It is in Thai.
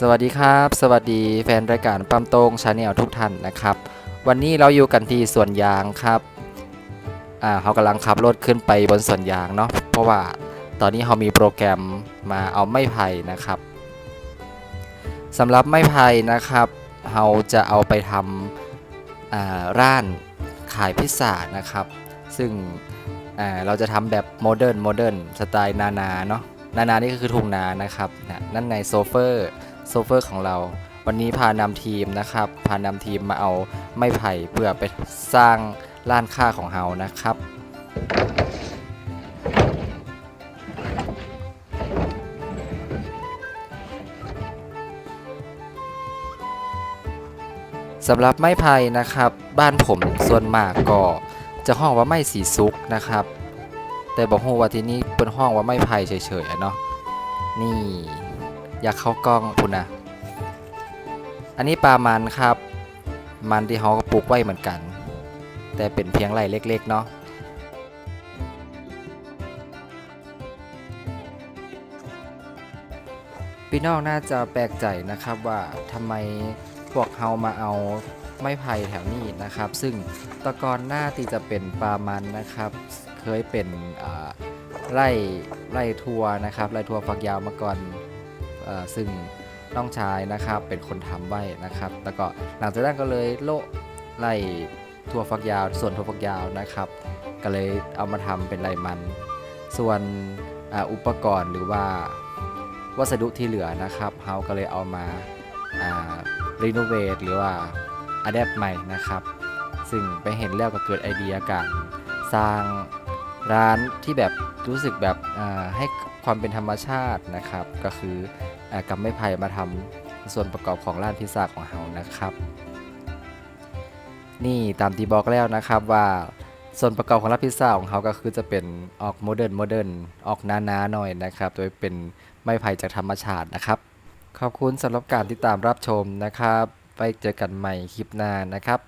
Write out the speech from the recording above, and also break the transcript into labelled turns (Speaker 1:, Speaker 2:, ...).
Speaker 1: สวัสดีครับ สวัสดีแฟนรายการปั๊มโตงชาแนลทุกท่านนะครับ วันนี้เราอยู่กันที่สวนยางครับอ่าเขากำลังขับรถขึ้นไปบนสวนยางเนาะเพราะว่าตอนนี้เขามีโปรแกรมมาเอาไม้ไผ่นะครับสำหรับไม้ไผ่นะครับเราจะเอาไปทำอ่าร้านขายพิซซ่านะครับ ซึ่งอ่าเราจะทำแบบโมเดิร์นโมเดิร์นสไตล์นานาเนาะนานานี่ก็คือทุ่งนานะครับนั่นไงโซเฟอร์ โซเฟอร์ของเรา วันนี้พานำทีมนะครับ พานำทีมมาเอาไม้ไผ่เพื่อไปสร้างร้านค้าของเรานะครับสำหรับไม้ไผ่นะครับ บ้านผมส่วนมากก็จะห้องว่าไม้สีซุกนะครับ แต่บอกฮูว่าที่นี่เป็นห้องว่าไม้ไผ่เฉยๆอะเนาะนี่ อยากเข้ากล้องคุณนะอันนี้ปลามันครับ มันที่เขาก็ปลูกไว้เหมือนกัน แต่เป็นเพียงไร่เล็กๆเนาะพี่น้องน่าจะแปลกใจนะครับว่าทำไมพวกเฮามาเอาไม้ไผ่แถวนี้นะครับ ซึ่งตะกอนหน้าที่จะเป็นปลามันนะครับ เคยเป็นไร่ไร่ทัวนะครับไร่ทัวฝักยาวมาก่อน ซึ่งน้องชายนะครับเป็นคนทำไว้นะครับ แล้วก็หลังจากนั้นก็เลยโละไร่ทั่วฝักยาว ส่วนทั่วฝักยาวนะครับ ก็เลยเอามาทำเป็นไรมัน ส่วนอ,อุปกรณ์หรือว่าวัสดุที่เหลือนะครับเฮาก็เลยเอามารีโนเวทหรือว่าอัดแอปใหม่นะครับ ซึ่งไปเห็นแล้วก็เกิดไอเดียการสร้าง ร้านที่แบบรู้สึกแบบให้ความเป็นธรรมชาตินะครับ ก็คืออกับไม้ไผ่มาทำส่วนประกอบของร้านพิซซ่าของเฮานะครับ นี่ตามที่บอกแล้วนะครับว่าส่วนประกอบของร้านพิซซ่าของเขาก็คือจะเป็นออกโมเดิร์นโมเดิร์นออกหนาๆหน่อยนะครับ โดยเป็นไม้ไผ่จากธรรมชาตินะครับ ขอบคุณสำหรับการติดตามรับชมนะครับ ไปเจอกันใหม่คลิปหน้านะครับ